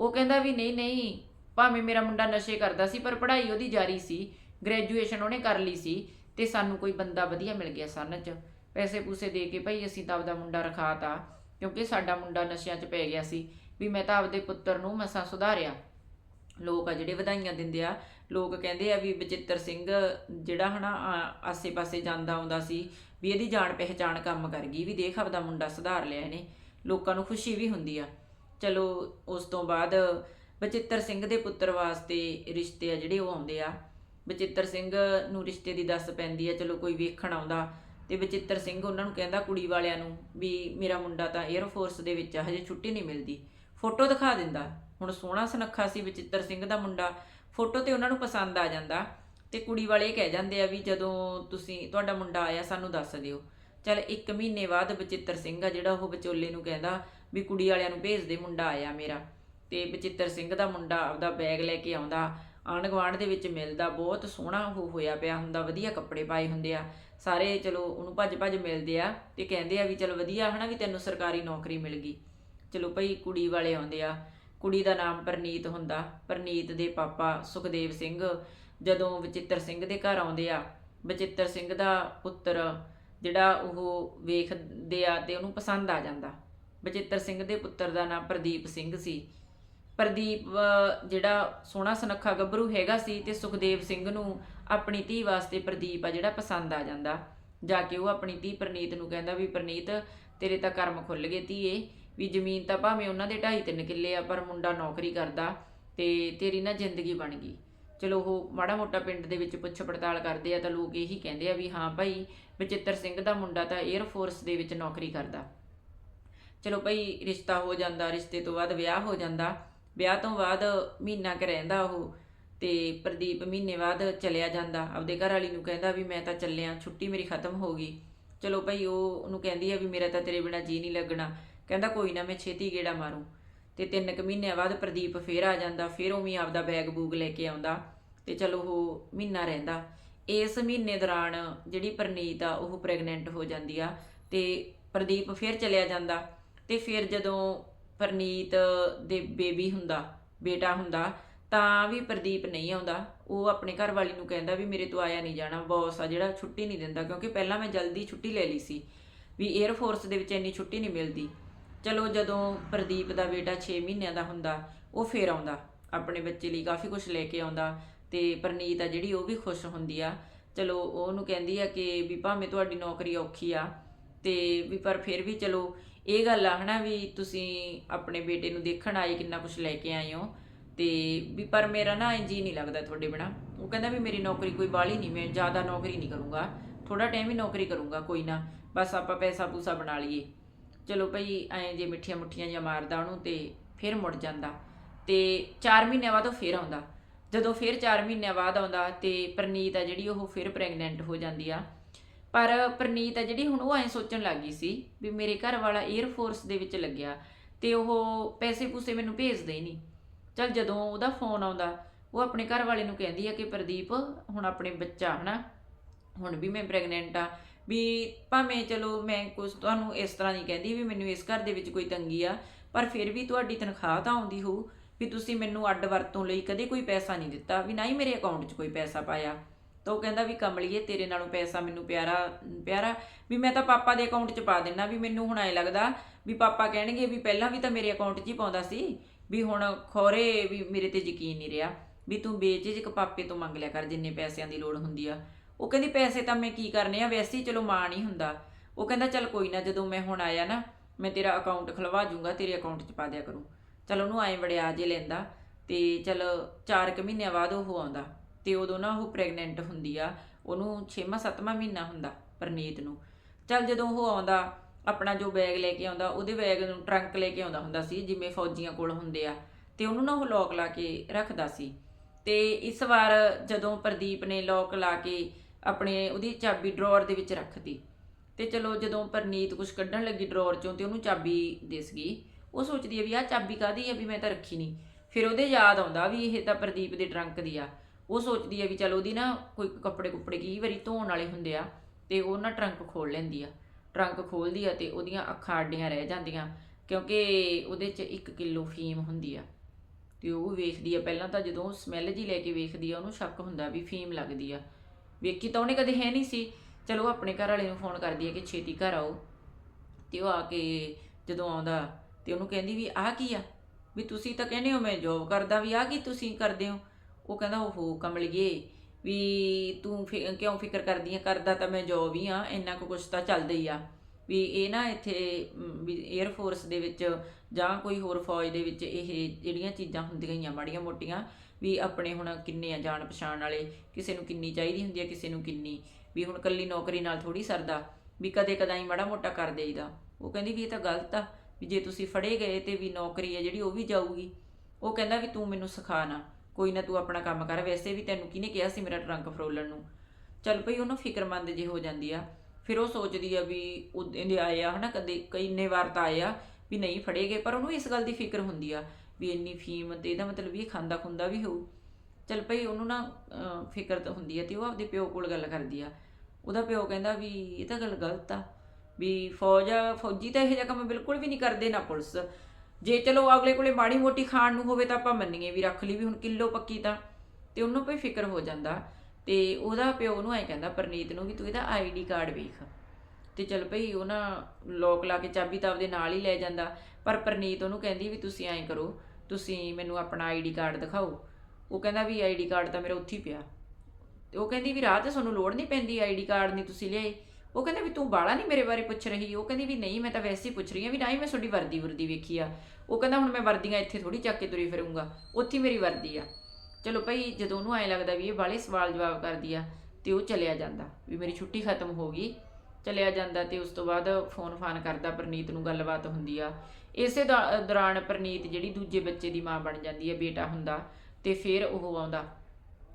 ਉਹ ਕਹਿੰਦਾ ਵੀ ਨਹੀਂ ਨਹੀਂ, ਭਾਵੇਂ ਮੇਰਾ ਮੁੰਡਾ ਨਸ਼ੇ ਕਰਦਾ ਸੀ, ਪਰ ਪੜ੍ਹਾਈ ਉਹਦੀ ਜਾਰੀ ਸੀ। ਗ੍ਰੈਜੂਏਸ਼ਨ ਉਹਨੇ ਕਰ ਲਈ ਸੀ ਤੇ ਸਾਨੂੰ ਕੋਈ ਬੰਦਾ ਵਧੀਆ ਮਿਲ ਗਿਆ ਸਨ ਚ। ਪੈਸੇ ਪੂਸੇ ਦੇ ਕੇ ਭਾਈ ਅਸੀਂ ਤਾਂ ਆਪਦਾ ਮੁੰਡਾ ਰਖਾਤਾ, ਕਿਉਂਕਿ ਸਾਡਾ ਮੁੰਡਾ ਨਸ਼ਿਆਂ 'ਚ ਪੈ ਗਿਆ ਸੀ। ਵੀ ਮੈਂ ਤਾਂ ਆਪਦੇ ਪੁੱਤਰ ਨੂੰ ਮਸਾਂ ਸੁਧਾਰਿਆ। ਲੋਕ ਆ ਜਿਹੜੇ ਵਧਾਈਆਂ ਦਿੰਦੇ ਆ, ਲੋਕ ਕਹਿੰਦੇ ਆ ਵੀ ਬਚਿੱਤਰ ਸਿੰਘ ਜਿਹੜਾ ਹਨਾ ਆ- ਆਸੇ-ਪਾਸੇ ਜਾਂਦਾ ਆਉਂਦਾ ਸੀ ਵੀ ਇਹਦੀ ਜਾਣ ਪਹਿਚਾਣ ਕੰਮ ਕਰ ਗਈ, ਵੀ ਦੇਖ ਆਪਦਾ ਮੁੰਡਾ ਸੁਧਾਰ ਲਿਆ ਇਹਨੇ, ਲੋਕਾਂ ਨੂੰ ਖੁਸ਼ੀ ਵੀ ਹੁੰਦੀ ਆ। ਚਲੋ, ਉਸ ਤੋਂ ਬਾਅਦ ਬਚਿੱਤਰ ਸਿੰਘ ਦੇ ਪੁੱਤਰ ਵਾਸਤੇ ਰਿਸ਼ਤੇ ਆ ਜਿਹੜੇ ਉਹ ਆਉਂਦੇ ਆ। ਬਚਿੱਤਰ ਸਿੰਘ ਨੂੰ ਰਿਸ਼ਤੇ ਦੀ ਦੱਸ ਪੈਂਦੀ ਆ, ਚਲੋ ਕੋਈ ਵੇਖਣ ਆਉਂਦਾ। ਤੇ ਬਚਿੱਤਰ ਸਿੰਘ ਉਹਨਾਂ ਨੂੰ ਕਹਿੰਦਾ ਕੁੜੀ ਵਾਲਿਆਂ ਨੂੰ ਵੀ ਮੇਰਾ ਮੁੰਡਾ ਤਾਂ 에ਅਰ ਫੋਰਸ ਦੇ ਵਿੱਚ ਆ, ਹਜੇ ਛੁੱਟੀ ਨਹੀਂ ਮਿਲਦੀ। ਫੋਟੋ ਦਿਖਾ ਦਿੰਦਾ। ਹੁਣ ਸੋਹਣਾ ਸੁਨੱਖਾ ਸੀ ਬਚਿੱਤਰ ਸਿੰਘ ਦਾ ਮੁੰਡਾ। ਫੋਟੋ ਤੇ ਉਹਨਾਂ ਨੂੰ ਪਸੰਦ ਆ ਜਾਂਦਾ। ਤੇ ਕੁੜੀ ਵਾਲੇ ਇਹ ਕਹਿ ਜਾਂਦੇ ਆ ਵੀ ਜਦੋਂ ਤੁਸੀਂ, ਤੁਹਾਡਾ ਮੁੰਡਾ ਆਇਆ ਸਾਨੂੰ ਦੱਸ ਦਿਓ। ਚਲ ਇੱਕ ਮਹੀਨੇ ਬਾਅਦ ਬਚਿੱਤਰ ਸਿੰਘ ਆ ਜਿਹੜਾ ਉਹ ਵਿਚੋਲੇ ਨੂੰ ਕਹਿੰਦਾ ਵੀ ਕੁੜੀ ਵਾਲਿਆਂ ਨੂੰ ਭੇਜ ਦੇ, ਮੁੰਡਾ ਆਇਆ ਮੇਰਾ। ਤੇ ਬਚਿੱਤਰ ਸਿੰਘ ਦਾ ਮੁੰਡਾ ਆਪਦਾ ਬੈਗ ਲੈ ਕੇ ਆਉਂਦਾ, ਆਂਢ ਗੁਆਂਢ ਦੇ ਵਿੱਚ ਮਿਲਦਾ, ਬਹੁਤ ਸੋਹਣਾ ਉਹ ਹੋਇਆ ਪਿਆ ਹੁੰਦਾ, ਵਧੀਆ ਕੱਪੜੇ ਪਾਏ ਹੁੰਦੇ ਆ। ਸਾਰੇ ਚਲੋ ਉਹਨੂੰ ਭੱਜ ਭੱਜ ਮਿਲਦੇ ਆ ਤੇ ਕਹਿੰਦੇ ਆ ਵੀ ਚਲ ਵਧੀਆ ਹਨਾ ਵੀ ਤੈਨੂੰ ਸਰਕਾਰੀ ਨੌਕਰੀ ਮਿਲ ਗਈ। ਚਲੋ ਭਈ ਕੁੜੀ ਵਾਲੇ ਆਉਂਦੇ ਆ, ਕੁੜੀ ਦਾ ਨਾਮ ਪਰਨੀਤ ਹੁੰਦਾ, ਪਰਨੀਤ ਦੇ ਪਾਪਾ ਸੁਖਦੇਵ ਸਿੰਘ ਜਦੋਂ ਬਚਿੱਤਰ ਸਿੰਘ ਦੇ ਘਰ ਆਉਂਦੇ ਆ ਬਚਿੱਤਰ ਸਿੰਘ ਦਾ ਪੁੱਤਰ ਜਿਹੜਾ ਉਹ ਵੇਖਦੇ ਆ ਤੇ ਉਹਨੂੰ ਪਸੰਦ ਆ ਜਾਂਦਾ। ਬਚਿੱਤਰ ਸਿੰਘ ਦੇ ਪੁੱਤਰ ਦਾ ਨਾਮ ਪ੍ਰਦੀਪ ਸਿੰਘ ਸੀ। ਪ੍ਰਦੀਪ ਜਿਹੜਾ ਸੋਹਣਾ ਸੁਨੱਖਾ ਗੱਭਰੂ ਹੈਗਾ ਸੀ ਤੇ ਸੁਖਦੇਵ ਸਿੰਘ ਨੂੰ ਆਪਣੀ ਧੀ ਵਾਸਤੇ ਪ੍ਰਦੀਪ ਆ ਜਿਹੜਾ ਪਸੰਦ ਆ ਜਾਂਦਾ। ਜਾ ਕੇ ਉਹ ਆਪਣੀ ਧੀ ਪ੍ਰਨੀਤ ਨੂੰ ਕਹਿੰਦਾ ਵੀ, ਪ੍ਰਨੀਤ, ਤੇਰੇ ਤਾਂ ਕਰਮ ਖੁੱਲ ਗਏ ਧੀਏ, ਵੀ ਜ਼ਮੀਨ ਤਾਂ ਭਾਵੇਂ ਉਹਨਾਂ ਦੇ ਢਾਈ ਤਿੰਨ ਕਿੱਲੇ ਆ, ਪਰ ਮੁੰਡਾ ਨੌਕਰੀ ਕਰਦਾ ਤੇ ਤੇਰੀ ਨਾ ਜ਼ਿੰਦਗੀ ਬਣ ਗਈ। ਚਲੋ ਉਹ ਮਾੜਾ ਮੋਟਾ ਪਿੰਡ ਦੇ ਵਿੱਚ ਪੁੱਛ ਪੜਤਾਲ ਕਰਦੇ ਆ ਤਾਂ ਲੋਕ ਇਹੀ ਕਹਿੰਦੇ ਆ ਵੀ ਹਾਂ ਭਾਈ ਬਚਿੱਤਰ ਸਿੰਘ ਦਾ ਮੁੰਡਾ ਤਾਂ 에ਅਰ ਫੋਰਸ ਦੇ ਵਿੱਚ ਨੌਕਰੀ ਕਰਦਾ। ਚਲੋ ਭਾਈ ਰਿਸ਼ਤਾ ਹੋ ਜਾਂਦਾ, ਰਿਸ਼ਤੇ ਤੋਂ ਬਾਅਦ ਵਿਆਹ ਹੋ ਜਾਂਦਾ। ਵਿਆਹ ਤੋਂ ਬਾਅਦ ਮਹੀਨਾ ਕੁ ਰਹਿੰਦਾ ਉਹ ਤੇ ਪ੍ਰਦੀਪ ਮਹੀਨੇ ਬਾਅਦ ਚਲਿਆ ਜਾਂਦਾ। ਆਪਦੇ ਘਰ ਵਾਲੀ ਨੂੰ ਕਹਿੰਦਾ ਵੀ ਮੈਂ ਤਾਂ ਚੱਲਿਆ, ਛੁੱਟੀ ਮੇਰੀ ਖਤਮ ਹੋ ਗਈ। ਚਲੋ ਭਾਈ ਉਹ ਉਹਨੂੰ ਕਹਿੰਦੀ ਆ ਵੀ ਮੇਰਾ ਤਾਂ ਤੇਰੇ ਬਿਨਾ ਜੀ ਨਹੀਂ ਲੱਗਣਾ। ਕਹਿੰਦਾ ਕੋਈ ਨਾ ਮੈਂ ਛੇਤੀ ਗੇੜਾ ਮਾਰੂੰ। ਤੇ ਤਿੰਨ ਕੁ ਮਹੀਨਿਆਂ ਬਾਅਦ ਪ੍ਰਦੀਪ ਫੇਰ ਆ ਜਾਂਦਾ, ਫੇਰ ਵੀ ਆਪਦਾ ਬੈਗ ਬੂਗ ਲੈ ਕੇ ਆਉਂਦਾ ਤੇ ਚਲੋ ਉਹ ਮਹੀਨਾ ਰਹਿੰਦਾ। ਇਸ ਮਹੀਨੇ ਦੌਰਾਨ ਜਿਹੜੀ ਪ੍ਰਨੀਤ ਆ, ਉਹ ਪ੍ਰੈਗਨੈਂਟ ਹੋ ਜਾਂਦੀ ਆ ਤੇ ਪ੍ਰਦੀਪ ਫੇਰ ਚਲਿਆ ਜਾਂਦਾ ਤੇ ਫਿਰ ਜਦੋਂ ਪ੍ਰਨੀਤ ਦੇ ਬੇਬੀ ਹੁੰਦਾ, ਬੇਟਾ ਹੁੰਦਾ, ਤਾਂ ਵੀ ਪ੍ਰਦੀਪ ਨਹੀਂ ਆਉਂਦਾ। ਉਹ ਆਪਣੇ ਘਰ ਵਾਲੀ ਨੂੰ ਕਹਿੰਦਾ ਵੀ ਮੇਰੇ ਤੋਂ ਆਇਆ ਨਹੀਂ ਜਾਣਾ ਬੌਸ ਆ ਜਿਹੜਾ ਛੁੱਟੀ ਨਹੀਂ ਦਿੰਦਾ ਕਿਉਂਕਿ ਪਹਿਲਾਂ ਮੈਂ ਜਲਦੀ ਛੁੱਟੀ ਲੈ ਲਈ ਸੀ ਵੀ 에ਅਰ ਫੋਰਸ ਦੇ ਵਿੱਚ ਇੰਨੀ ਛੁੱਟੀ ਨਹੀਂ ਮਿਲਦੀ। ਚਲੋ ਜਦੋਂ ਪ੍ਰਦੀਪ ਦਾ ਬੇਟਾ 6 ਮਹੀਨਿਆਂ ਦਾ ਹੁੰਦਾ, ਉਹ ਫੇਰ ਆਉਂਦਾ। ਆਪਣੇ ਬੱਚੇ ਲਈ ਕਾਫੀ ਕੁਝ ਲੈ ਕੇ ਆਉਂਦਾ ਤੇ ਪ੍ਰਨੀਤ ਆ ਜਿਹੜੀ ਉਹ ਵੀ ਖੁਸ਼ ਹੁੰਦੀ ਆ। ਚਲੋ ਉਹਨੂੰ ਕਹਿੰਦੀ ਆ ਕਿ ਵੀ ਭਾਵੇਂ ਤੁਹਾਡੀ ਨੌਕਰੀ ਔਖੀ ਆ ਤੇ ਵੀ ਪਰ ਫਿਰ ਵੀ ਚਲੋ ਇਹ ਗੱਲ ਆ ਹਨਾ ਵੀ ਤੁਸੀਂ ਆਪਣੇ ਬੇਟੇ ਨੂੰ ਦੇਖਣ ਆਏ ਕਿੰਨਾ ਕੁਝ ਲੈ ਕੇ ਆਏ ਹੋ ਤੇ ਵੀ ਪਰ ਮੇਰਾ ਨਾ ਇੰਜੀ ਨਹੀਂ ਲੱਗਦਾ ਤੁਹਾਡੇ ਬਿਨਾ। ਉਹ ਕਹਿੰਦਾ ਵੀ ਮੇਰੀ ਨੌਕਰੀ ਕੋਈ ਬਾਲੀ ਨਹੀਂ, ਮੈਂ ਜ਼ਿਆਦਾ ਨੌਕਰੀ ਨਹੀਂ ਕਰੂੰਗਾ। ਥੋੜਾ ਟਾਈਮ ਹੀ ਨੌਕਰੀ ਕਰੂੰਗਾ, ਕੋਈ ਨਾ। ਬਸ ਆਪਾਂ ਪੈਸਾ ਪੂਸਾ ਬਣਾ ਲਈਏ। ਚਲੋ ਭਈ ਐਂ ਜੇ ਮਿੱਠੀਆਂ ਮੁੱਠੀਆਂ ਜਾਂ ਮਾਰਦਾ ਉਹਨੂੰ ਤੇ ਫਿਰ ਮੁੜ ਜਾਂਦਾ। ਤੇ 4 ਮਹੀਨਿਆਂ ਬਾਅਦ ਉਹ ਫਿਰ ਆਉਂਦਾ। ਜਦੋਂ ਫਿਰ 4 ਮਹੀਨਿਆਂ ਬਾਅਦ ਆਉਂਦਾ ਤੇ ਪ੍ਰਨੀਤ ਆ ਜਿਹੜੀ ਉਹ ਫਿਰ ਪ੍ਰੈਗਨੈਂਟ ਹੋ ਜਾਂਦੀ ਆ। ਪਰ ਪ੍ਰਨੀਤ ਆ ਜਿਹੜੀ ਹੁਣ ਉਹ ਐਂ ਸੋਚਣ ਲੱਗ ਗਈ ਸੀ ਵੀ ਮੇਰੇ ਘਰ ਵਾਲਾ 에ਅਰ ਫੋਰਸ ਦੇ ਵਿੱਚ ਲੱਗਿਆ ਤੇ ਉਹ ਪੈਸੇ ਪੂਸੇ ਮੈਨੂੰ ਭੇਜਦੇ ਹੀ ਨਹੀਂ। ਚਲ ਜਦੋਂ ਉਹਦਾ ਫੋਨ ਆਉਂਦਾ, ਉਹ ਆਪਣੇ ਘਰ ਵਾਲੇ ਨੂੰ ਕਹਿੰਦੀ ਆ ਕਿ ਪ੍ਰਦੀਪ ਹੁਣ ਆਪਣੇ ਬੱਚਾ ਹਨਾ ਹੁਣ ਵੀ ਮੈਂ ਪ੍ਰੈਗਨੈਂਟ ਆ, ਵੀ ਭਾਵੇਂ ਚਲੋ ਮੈਂ ਕੁਝ ਤੁਹਾਨੂੰ ਇਸ ਤਰ੍ਹਾਂ ਨਹੀਂ ਕਹਿੰਦੀ ਵੀ ਮੈਨੂੰ ਇਸ ਘਰ ਦੇ ਵਿੱਚ ਕੋਈ ਤੰਗੀ ਆ, ਪਰ ਫਿਰ ਵੀ ਤੁਹਾਡੀ ਤਨਖਾਹ ਤਾਂ ਆਉਂਦੀ ਹੋਊ ਵੀ ਤੁਸੀਂ ਮੈਨੂੰ ਅੱਡ ਵਰਤੋਂ ਲਈ ਕਦੇ ਕੋਈ ਪੈਸਾ ਨਹੀਂ ਦਿੱਤਾ, ਵੀ ਨਾ ਹੀ ਮੇਰੇ ਅਕਾਊਂਟ 'ਚ ਕੋਈ ਪੈਸਾ ਪਾਇਆ। ਤਾਂ ਉਹ ਕਹਿੰਦਾ ਵੀ ਕਮਲੀਏ, ਤੇਰੇ ਨਾਲੋਂ ਪੈਸਾ ਮੈਨੂੰ ਪਿਆਰਾ ਪਿਆਰਾ, ਵੀ ਮੈਂ ਤਾਂ ਪਾਪਾ ਦੇ ਅਕਾਊਂਟ 'ਚ ਪਾ ਦਿੰਨਾ, ਵੀ ਮੈਨੂੰ ਹੁਣ ਐ ਲੱਗਦਾ ਵੀ ਪਾਪਾ ਕਹਿਣਗੇ ਵੀ ਪਹਿਲਾਂ ਵੀ ਤਾਂ ਮੇਰੇ ਅਕਾਊਂਟ 'ਚ ਹੀ ਪਾਉਂਦਾ ਸੀ, ਵੀ ਹੁਣ ਖੋਰੇ ਵੀ ਮੇਰੇ ਤੇ ਯਕੀਨ ਨਹੀਂ ਰਿਹਾ, ਵੀ ਤੂੰ ਬੇਝਿਜਕ ਪਾਪੇ ਤੋਂ ਮੰਗ ਲਿਆ ਕਰ ਜਿੰਨੇ ਪੈਸਿਆਂ ਦੀ ਲੋੜ ਹੁੰਦੀ ਆ। ਉਹ ਕਹਿੰਦੀ ਪੈਸੇ ਤਾਂ ਮੈਂ ਕੀ ਕਰਨੇ ਆ, ਵੈਸੇ ਹੀ ਚਲੋ ਮਾਂ ਨਹੀਂ ਹੁੰਦਾ। ਉਹ ਕਹਿੰਦਾ, ਚੱਲ ਕੋਈ ਨਾ, ਜਦੋਂ ਮੈਂ ਹੁਣ ਆਇਆ ਨਾ, ਮੈਂ ਤੇਰਾ ਅਕਾਊਂਟ ਖਲਵਾ ਜੂੰਗਾ, ਤੇਰੇ ਅਕਾਊਂਟ 'ਚ ਪਾ ਦਿਆ ਕਰੂੰ। ਚਲ ਉਹਨੂੰ ਐਂ ਵੜਿਆ ਜੇ ਲੈਂਦਾ, ਤੇ ਚਲ 4 ਕੁ ਮਹੀਨਿਆਂ ਬਾਅਦ ਉਹ ਆਉਂਦਾ। ਤੇ ਉਦੋਂ ਨਾ ਉਹ ਪ੍ਰੈਗਨੈਂਟ ਹੁੰਦੀ ਆ, ਉਹਨੂੰ 6ਵਾਂ 7ਵਾਂ ਮਹੀਨਾ ਹੁੰਦਾ ਪਰਨੀਤ ਨੂੰ। ਚਲ ਜਦੋਂ ਉਹ ਆਉਂਦਾ, ਆਪਣਾ ਜੋ ਬੈਗ ਲੈ ਕੇ ਆਉਂਦਾ, ਉਹਦੇ ਬੈਗ ਨੂੰ ਟਰੰਕ ਲੈ ਕੇ ਆਉਂਦਾ ਹੁੰਦਾ ਸੀ, ਜਿਵੇਂ ਫੌਜੀਆਂ ਕੋਲ ਹੁੰਦੇ ਆ। ਤੇ ਉਹਨੂੰ ਨਾ ਉਹ ਲੋਕ ਲਾ ਕੇ ਰੱਖਦਾ ਸੀ। ਤੇ ਇਸ ਵਾਰ ਜਦੋਂ ਪ੍ਰਦੀਪ ਨੇ ਲੋਕ ਲਾ ਕੇ ਆਪਣੇ ਉਹਦੀ ਚਾਬੀ ਡਰਾਅਰ ਦੇ ਵਿੱਚ ਰੱਖਤੀ। ਤੇ ਚਲੋ ਜਦੋਂ ਪਰਨੀਤ ਕੁਝ ਕੱਢਣ ਲੱਗੀ ਡਰਾਅਰ ਚੋਂ ਤੇ ਉਹਨੂੰ ਚਾਬੀ ਦਿਸ ਗਈ ਉਹ ਸੋਚਦੀ ਹੈ ਵੀ ਆਹ ਚਾਬੀ ਕਾਦੀ ਹੈ ਵੀ ਮੈਂ ਤਾਂ ਰੱਖੀ ਨਹੀਂ। ਫਿਰ ਉਹਦੇ ਯਾਦ ਆਉਂਦਾ ਵੀ ਇਹ ਤਾਂ ਪ੍ਰਦੀਪ ਦੇ ਟਰੰਕ ਦੀ ਆ। ਉਹ ਸੋਚਦੀ ਹੈ ਵੀ ਚਲ ਉਹਦੀ ਨਾ ਕੋਈ ਕੱਪੜੇ ਕੁੱਪੜੇ ਕੀ ਵਾਰੀ ਧੋਣ ਵਾਲੇ ਹੁੰਦੇ ਆ ਤੇ ਉਹ ਨਾ ਟਰੰਕ ਖੋਲ ਲੈਂਦੀ ਆ। ਟਰੰਕ ਖੋਲਦੀ ਆ ਤੇ ਉਹਦੀਆਂ ਅੱਖਾਂ ਅੱਡੀਆਂ ਰਹਿ ਜਾਂਦੀਆਂ ਕਿਉਂਕਿ ਉਹਦੇ 'ਚ 1 ਕਿਲੋ ਫੀਮ ਹੁੰਦੀ ਆ। ਤੇ ਉਹ ਵੇਖਦੀ ਆ, ਪਹਿਲਾਂ ਤਾਂ ਜਦੋਂ ਸਮੈਲ ਜੀ ਲੈ ਕੇ ਵੇਖਦੀ ਆ, ਉਹਨੂੰ ਸ਼ੱਕ ਹੁੰਦਾ ਵੀ ਫੀਮ ਲੱਗਦੀ ਆ। ਵੇਖੀ ਤਾਂ ਉਹਨੇ ਕਦੇ ਹੈ ਨਹੀਂ ਸੀ। ਚਲੋ ਆਪਣੇ ਘਰ ਵਾਲੇ ਨੂੰ ਫੋਨ ਕਰਦੀ ਹੈ ਕਿ ਛੇਤੀ ਘਰ ਆਓ। ਤੇ ਉਹ ਆ ਕੇ ਜਦੋਂ ਆਉਂਦਾ ਤੇ ਉਹਨੂੰ ਕਹਿੰਦੀ ਵੀ ਆਹ ਕੀ ਆ? ਵੀ ਤੁਸੀਂ ਤਾਂ ਕਹਿੰਦੇ ਹੋ ਮੈਂ ਜੋਬ ਕਰਦਾ, ਵੀ ਆਹ ਕੀ ਤੁਸੀਂ ਕਰਦੇ ਹੋ? ਉਹ ਕਹਿੰਦਾ ਓਹੋ ਕਮਲੀਏ, ਵੀ ਤੂੰ ਫਿ- ਕਿਉਂ ਫਿਕਰ ਕਰਦੀ ਆ? ਕਰਦਾ ਤਾਂ ਮੈਂ ਜੋਬ ਹੀ ਆ, ਇੰਨਾ ਕੁ ਕੁਛ ਤਾਂ ਚੱਲਦਾ ਹੀ ਆ। ਵੀ ਇਹ ਨਾ ਇੱਥੇ ਵੀ 에ਅਰ ਫੋਰਸ ਦੇ ਵਿੱਚ ਜਾਂ ਕੋਈ ਹੋਰ ਫੌਜ ਦੇ ਵਿੱਚ ਇਹ ਜਿਹੜੀਆਂ ਚੀਜ਼ਾਂ ਹੁੰਦੀਆਂ ਹੀ ਆ, ਮਾੜੀਆਂ ਮੋਟੀਆਂ ਵੀ ਆਪਣੇ ਹੁਣ ਕਿੰਨੇ ਆ ਜਾਣ ਪਛਾਣ ਵਾਲੇ, ਕਿਸੇ ਨੂੰ ਕਿੰਨੀ ਚਾਹੀਦੀ ਹੁੰਦੀ ਆ, ਕਿਸੇ ਨੂੰ ਕਿੰਨੀ। ਵੀ ਹੁਣ ਕੱਲੀ ਨੌਕਰੀ ਨਾਲ ਥੋੜੀ ਸਰਦਾ, ਵੀ ਕਦੇ ਕਦਾਈ ਮਾੜਾ ਮੋਟਾ ਕਰ ਦੇਈਦਾ। ਉਹ ਕਹਿੰਦੀ ਵੀ ਇਹ ਤਾਂ ਗਲਤ ਆ, ਵੀ ਜੇ ਤੁਸੀਂ ਫੜੇ ਗਏ ਤੇ ਵੀ ਨੌਕਰੀ ਆ ਜਿਹੜੀ ਉਹ ਵੀ ਜਾਊਗੀ। ਉਹ ਕਹਿੰਦਾ ਵੀ ਤੂੰ ਮੈਨੂੰ ਸਿਖਾ ਨਾ, ਕੋਈ ਨਾ ਤੂੰ ਆਪਣਾ ਕੰਮ ਕਰ। ਵੈਸੇ ਵੀ ਤੈਨੂੰ ਕਿਹਨੇ ਕਿਹਾ ਸੀ ਮੇਰਾ ਟਰੰਕ ਫਰੋਲਣ ਨੂੰ? ਚੱਲ ਪਈ ਉਹਨੂੰ ਫਿਕਰਮੰਦ ਜੇ ਹੋ ਜਾਂਦੀ ਆ। ਫਿਰ ਉਹ ਸੋਚਦੀ ਆ ਵੀ ਉਹਦੇ ਦੇ ਆਏ ਆ ਹਨਾ, ਕਦੇ ਕਈ ਇੰਨੇ ਵਾਰ ਤਾਂ ਆਏ ਆ ਵੀ ਨਹੀਂ ਫੜੇ ਗਏ, ਪਰ ਉਹਨੂੰ ਇਸ ਗੱਲ ਦੀ ਫਿਕਰ ਹੁੰਦੀ ਆ ਵੀ ਇੰਨੀ ਫੀਮ ਤੇ ਇਹਦਾ ਮਤਲਬ ਵੀ ਇਹ ਖਾਂਦਾ ਖੁੰਦਾ ਵੀ ਹੋਊ। ਚੱਲ ਭਈ ਉਹਨੂੰ ਨਾ ਫਿਕਰ ਤਾਂ ਹੁੰਦੀ ਹੈ ਤੇ ਉਹ ਆਪਦੇ ਪਿਓ ਕੋਲ ਗੱਲ ਕਰਦੀ ਆ। ਉਹਦਾ ਪਿਓ ਕਹਿੰਦਾ ਵੀ ਇਹ ਤਾਂ ਗੱਲ ਗਲਤ ਆ, ਵੀ ਫੌਜ ਆ, ਫੌਜੀ ਤਾਂ ਇਹੋ ਜਿਹਾ ਕੰਮ ਬਿਲਕੁਲ ਵੀ ਨਹੀਂ ਕਰਦੇ ਨਾ ਪੁਲਿਸ। ਜੇ ਚਲੋ ਅਗਲੇ ਕੋਲੇ ਮਾੜੀ ਮੋਟੀ ਖਾਣ ਨੂੰ ਹੋਵੇ ਤਾਂ ਆਪਾਂ ਮੰਨੀਏ ਵੀ ਰੱਖ ਲਈ ਵੀ ਹੁਣ ਕਿਲੋ ਪੱਕੀ ਤਾਂ। ਤੇ ਉਹਨੂੰ ਕੋਈ ਫਿਕਰ ਹੋ ਜਾਂਦਾ। ਤੇ ਉਹਦਾ ਪਿਓ ਉਹਨੂੰ ਐ ਕਹਿੰਦਾ, ਪਰਨੀਤ ਨੂੰ ਵੀ ਤੂੰ ਇਹਦਾ ਆਈਡੀ ਕਾਰਡ ਵੇਖ। ਤੇ ਚਲ ਭਈ ਉਹ ਨਾ ਲੋਕ ਲਾ ਕੇ ਚਾਬੀ ਤਾਂ ਆਪਦੇ ਨਾਲ ਹੀ ਲੈ ਜਾਂਦਾ। ਪਰ ਪ੍ਰਨੀਤ ਉਹਨੂੰ ਕਹਿੰਦੀ ਵੀ ਤੁਸੀਂ ਐਂ ਕਰੋ ਤੁਸੀਂ ਮੈਨੂੰ ਆਪਣਾ ਆਈਡੀ ਕਾਰਡ ਦਿਖਾਓ। ਉਹ ਕਹਿੰਦਾ ਵੀ ਆਈਡੀ ਕਾਰਡ ਤਾਂ ਮੇਰਾ ਉੱਥੇ ਹੀ ਪਿਆ। ਤੇ ਉਹ ਕਹਿੰਦੀ ਵੀ ਰਾਹ ਤੇ ਤੁਹਾਨੂੰ ਲੋੜ ਨਹੀਂ ਪੈਂਦੀ ਆਈਡੀ ਕਾਰਡ ਨਹੀਂ ਤੁਸੀਂ ਲਿਆਏ। ਉਹ ਕਹਿੰਦਾ ਵੀ ਤੂੰ ਬਾਲਾ ਨਹੀਂ ਮੇਰੇ ਬਾਰੇ ਪੁੱਛ ਰਹੀ। ਉਹ ਕਹਿੰਦੀ ਵੀ ਨਹੀਂ, ਮੈਂ ਤਾਂ ਵੈਸੇ ਹੀ ਪੁੱਛ ਰਹੀ ਹਾਂ ਵੀ ਨਾ ਹੀ ਮੈਂ ਤੁਹਾਡੀ ਵਰਦੀ ਵਰਦੀ ਵੇਖੀ ਆ। ਉਹ ਕਹਿੰਦਾ ਹੁਣ ਮੈਂ ਵਰਦੀਆਂ ਇੱਥੇ ਥੋੜੀ ਚੱਕ ਕੇ ਤੁਰੀ ਫਿਰੂੰਗਾ। ਉੱਥੇ ਮੇਰੀ ਵਰਦੀ ਆ। ਚਲੋ ਭਾਈ, ਜਦੋਂ ਉਹਨੂੰ ਐ ਲੱਗਦਾ ਵੀ ਇਹ ਬਾਲੇ ਸਵਾਲ ਜਵਾਬ ਕਰਦੀ ਆ, ਤੇ ਉਹ ਚਲਿਆ ਜਾਂਦਾ। ਵੀ ਮੇਰੀ ਛੁੱਟੀ ਖਤਮ ਹੋ ਗਈ। ਚਲਿਆ ਜਾਂਦਾ ਤੇ ਉਸ ਤੋਂ ਬਾਅਦ ਫੋਨ ਫਾਨ ਕਰਦਾ, ਪ੍ਰਨੀਤ ਨੂੰ ਗੱਲਬਾਤ ਹੁੰਦੀ ਆ। ਇਸੇ ਦੌ- ਦੌਰਾਨ ਪ੍ਰਨੀਤ ਜਿਹੜੀ ਦੂਜੇ ਬੱਚੇ ਦੀ ਮਾਂ ਬਣ ਜਾਂਦੀ ਹੈ, ਬੇਟਾ ਹੁੰਦਾ ਤੇ ਫਿਰ ਉਹ ਆਉਂਦਾ।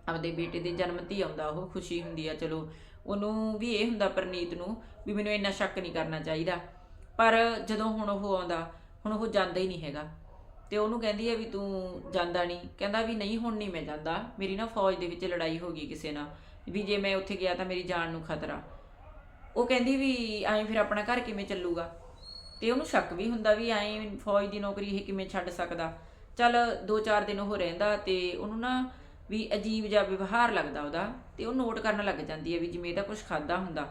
ਆਪਦੇ ਬੇਟੇ ਦੇ ਜਨਮ ਤੇ ਹੀ ਆਉਂਦਾ, ਉਹ ਖੁਸ਼ੀ ਹੁੰਦੀ ਆ, ਚਲੋ। ਉਹਨੂੰ ਵੀ ਇਹ ਹੁੰਦਾ ਪ੍ਰਨੀਤ ਨੂੰ ਵੀ ਮੈਨੂੰ ਇੰਨਾ ਸ਼ੱਕ ਨਹੀਂ ਕਰਨਾ ਚਾਹੀਦਾ। ਪਰ ਜਦੋਂ ਹੁਣ ਉਹ ਆਉਂਦਾ, ਹੁਣ ਉਹ ਜਾਂਦਾ ਹੀ ਨਹੀਂ ਹੈਗਾ। ਤੇ ਉਹਨੂੰ ਕਹਿੰਦੀ ਆ ਵੀ ਤੂੰ ਜਾਂਦਾ ਨਹੀਂ। ਕਹਿੰਦਾ ਵੀ ਨਹੀਂ, ਹੁਣ ਨਹੀਂ ਮੈਂ ਜਾਂਦਾ। ਮੇਰੀ ਨਾ ਫੌਜ ਦੇ ਵਿੱਚ ਲੜਾਈ ਹੋ ਗਈ ਕਿਸੇ ਨਾਲ। ਵੀ ਜੇ ਮੈਂ ਉੱਥੇ ਗਿਆ ਤਾਂ ਮੇਰੀ ਜਾਨ ਨੂੰ ਖਤਰਾ। ਉਹ ਕਹਿੰਦੀ ਵੀ ਐਂ ਫਿਰ ਆਪਣਾ ਘਰ ਕਿਵੇਂ ਚੱਲੂਗਾ? ਤੇ ਉਹਨੂੰ ਸ਼ੱਕ ਵੀ ਹੁੰਦਾ ਵੀ ਐਂ ਫੌਜ ਦੀ ਨੌਕਰੀ ਇਹ ਕਿਵੇਂ ਛੱਡ ਸਕਦਾ। ਚੱਲ 2-4 ਦਿਨ ਉਹ ਰਹਿੰਦਾ ਤੇ ਉਹਨੂੰ ਨਾ ਵੀ ਅਜੀਬ ਜਿਹਾ ਵਿਵਹਾਰ ਲੱਗਦਾ ਉਹਦਾ ਤੇ ਉਹ ਨੋਟ ਕਰਨ ਲੱਗ ਜਾਂਦੀ ਹੈ ਵੀ ਜਿਵੇਂ ਇਹਦਾ ਕੁਝ ਖਾਦਾ ਹੁੰਦਾ,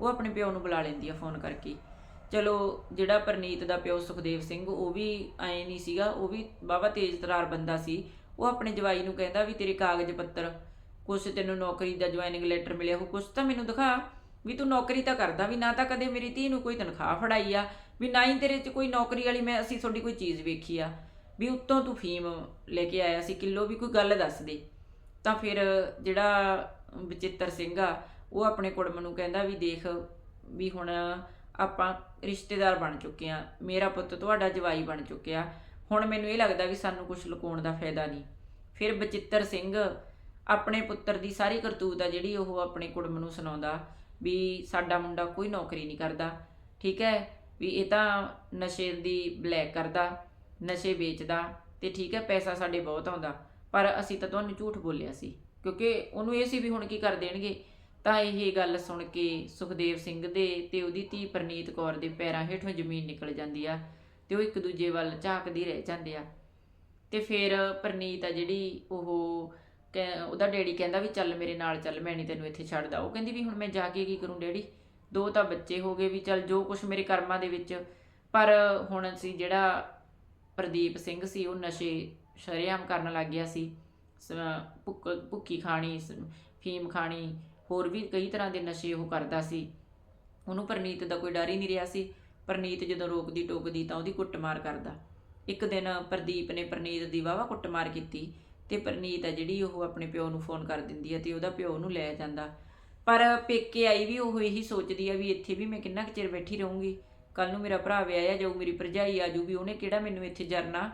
ਉਹ ਆਪਣੇ ਪਿਓ ਨੂੰ ਬੁਲਾ ਲੈਂਦੀ ਆ ਫੋਨ ਕਰਕੇ। ਚਲੋ ਜਿਹੜਾ ਪ੍ਰਨੀਤ ਦਾ ਪਿਓ ਸੁਖਦੇਵ ਸਿੰਘ, ਉਹ ਵੀ ਐ ਨਹੀਂ ਸੀਗਾ, ਉਹ ਵੀ ਬਾਬਾ ਤੇਜ਼ ਤਰਾਰ ਬੰਦਾ ਸੀ। ਉਹ ਆਪਣੇ ਜਵਾਈ ਨੂੰ ਕਹਿੰਦਾ ਵੀ ਤੇਰੇ ਕਾਗਜ਼ ਪੱਤਰ, ਕੁਛ ਤੈਨੂੰ ਨੌਕਰੀ ਦਾ ਜੁਆਇਨਿੰਗ ਲੈਟਰ ਮਿਲਿਆ ਹੋ ਕੁਛ ਤਾਂ ਮੈਨੂੰ ਦਿਖਾ। ਵੀ ਤੂੰ ਨੌਕਰੀ ਤਾਂ ਕਰਦਾ ਵੀ ਨਾ ਤਾਂ ਕਦੇ ਮੇਰੀ ਧੀ ਨੂੰ ਕੋਈ ਤਨਖਾਹ ਫੜਾਈ ਆ ਵੀ ਨਾ ਹੀ ਤੇਰੇ 'ਚ ਕੋਈ ਨੌਕਰੀ ਵਾਲੀ ਮੈਂ, ਅਸੀਂ ਤੁਹਾਡੀ ਕੋਈ ਚੀਜ਼ ਵੇਖੀ ਆ, ਵੀ ਉੱਤੋਂ ਤੂੰ ਫੀਮ ਲੈ ਕੇ ਆਇਆ ਸੀ, ਕਿਲੋ ਵੀ ਕੋਈ ਗੱਲ ਦੱਸ ਦੇ। ਤਾਂ ਫਿਰ ਜਿਹੜਾ ਬਚਿੱਤਰ ਸਿੰਘ ਆ, ਉਹ ਆਪਣੇ ਕੁੜਮ ਨੂੰ ਕਹਿੰਦਾ ਵੀ ਦੇਖ, ਵੀ ਹੁਣ ਆਪਾਂ ਰਿਸ਼ਤੇਦਾਰ ਬਣ ਚੁੱਕੇ ਆ, ਮੇਰਾ ਪੁੱਤ ਤੁਹਾਡਾ ਜਵਾਈ ਬਣ ਚੁੱਕਿਆ, ਹੁਣ ਮੈਨੂੰ ਇਹ ਲੱਗਦਾ ਵੀ ਸਾਨੂੰ ਕੁਝ ਲੁਕਾਉਣ ਦਾ ਫਾਇਦਾ ਨਹੀਂ। ਫਿਰ ਬਚਿੱਤਰ ਸਿੰਘ ਆਪਣੇ ਪੁੱਤਰ ਦੀ ਸਾਰੀ ਕਰਤੂਤ ਆ ਜਿਹੜੀ ਉਹ ਆਪਣੇ ਕੁੜਮ ਨੂੰ ਸੁਣਾਉਂਦਾ ਵੀ ਸਾਡਾ ਮੁੰਡਾ ਕੋਈ ਨੌਕਰੀ ਨਹੀਂ ਕਰਦਾ, ਠੀਕ ਹੈ? ਵੀ ਇਹ ਤਾਂ ਨਸ਼ੇ ਦੀ ਬਲੈਕ ਕਰਦਾ, ਨਸ਼ੇ ਵੇਚਦਾ ਤੇ ਠੀਕ ਹੈ, ਪੈਸਾ ਸਾਡੇ ਬਹੁਤ ਆਉਂਦਾ। ਪਰ ਅਸੀਂ ਤਾਂ ਤੁਹਾਨੂੰ ਝੂਠ ਬੋਲਿਆ ਸੀ, ਕਿਉਂਕਿ ਉਹਨੂੰ ਇਹ ਸੀ ਵੀ ਹੁਣ ਕੀ ਕਰ ਦੇਣਗੇ। ਤਾਂ ਇਹ ਗੱਲ ਸੁਣ ਕੇ ਸੁਖਦੇਵ ਸਿੰਘ ਦੇ ਤੇ ਉਹਦੀ ਧੀ ਪ੍ਰਨੀਤ ਕੌਰ ਦੇ ਪੈਰਾਂ ਹੇਠੋਂ ਜ਼ਮੀਨ ਨਿਕਲ ਜਾਂਦੀ ਆ ਤੇ ਉਹ ਇੱਕ ਦੂਜੇ ਵੱਲ ਝਾਕਦੀ ਰਹਿ ਜਾਂਦੇ ਆ। ਤੇ ਫਿਰ ਪ੍ਰਨੀਤ ਆ ਜਿਹੜੀ ਉਹ ਕਹਿ- ਉਹਦਾ ਡੈਡੀ ਕਹਿੰਦਾ ਵੀ ਚੱਲ ਮੇਰੇ ਨਾਲ ਚੱਲ, ਮੈਂ ਨਹੀਂ ਤੈਨੂੰ ਇੱਥੇ ਛੱਡਦਾ। ਉਹ ਕਹਿੰਦੀ ਵੀ ਹੁਣ ਮੈਂ ਜਾ ਕੇ ਕੀ ਕਰੂੰ ਡੈਡੀ? ਦੋ ਤਾਂ ਬੱਚੇ ਹੋ ਗਏ ਵੀ ਚੱਲ ਜੋ ਕੁਝ ਮੇਰੇ ਕਰਮਾਂ ਦੇ ਵਿੱਚ, ਪਰ ਹੁਣ ਸੀ ਜਿਹੜਾ ਪ੍ਰਦੀਪ ਸਿੰਘ ਸੀ, ਉਹ ਨਸ਼ੇ ਸ਼ਰੇਆਮ ਕਰਨ ਲੱਗ ਗਿਆ ਸੀ। ਸ- ਭੁੱਕ, ਭੁੱਕੀ ਖਾਣੀ ਫੀਮ ਖਾਣੀ, ਹੋਰ ਵੀ ਕਈ ਤਰ੍ਹਾਂ ਦੇ ਨਸ਼ੇ ਉਹ ਕਰਦਾ ਸੀ। ਉਹਨੂੰ ਪ੍ਰਨੀਤ ਦਾ ਕੋਈ ਡਰ ਹੀ ਨਹੀਂ ਰਿਹਾ ਸੀ। ਪ੍ਰਨੀਤ ਜਦੋਂ ਰੋਕਦੀ ਟੋਕਦੀ ਤਾਂ ਉਹਦੀ ਕੁੱਟਮਾਰ ਕਰਦਾ। ਇੱਕ ਦਿਨ ਪ੍ਰਦੀਪ ਨੇ ਪ੍ਰਨੀਤ ਦੀ ਵਾਵਾ ਕੁੱਟਮਾਰ ਕੀਤੀ ਤੇ ਪ੍ਰਨੀਤ ਆ ਜਿਹੜੀ ਉਹ ਆਪਣੇ ਪਿਓ ਨੂੰ ਫੋਨ ਕਰ ਦਿੰਦੀ ਹੈ ਤੇ ਉਹਦਾ ਪਿਓ ਉਹਨੂੰ ਲੈ ਜਾਂਦਾ। ਪਰ ਪੇਕੇ ਆਈ ਵੀ ਉਹ ਇਹੀ ਸੋਚਦੀ ਆ ਵੀ ਇੱਥੇ ਵੀ ਮੈਂ ਕਿੰਨਾ ਕੁ ਚਿਰ ਬੈਠੀ ਰਹੂੰਗੀ। ਕੱਲ ਨੂੰ ਮੇਰਾ ਭਰਾ ਵਿਆਹਿਆ, ਜਾਊ ਮੇਰੀ ਭਰਜਾਈ ਆ ਵੀ ਉਹਨੇ ਕਿਹੜਾ ਮੈਨੂੰ ਇੱਥੇ ਜਰਨਾ?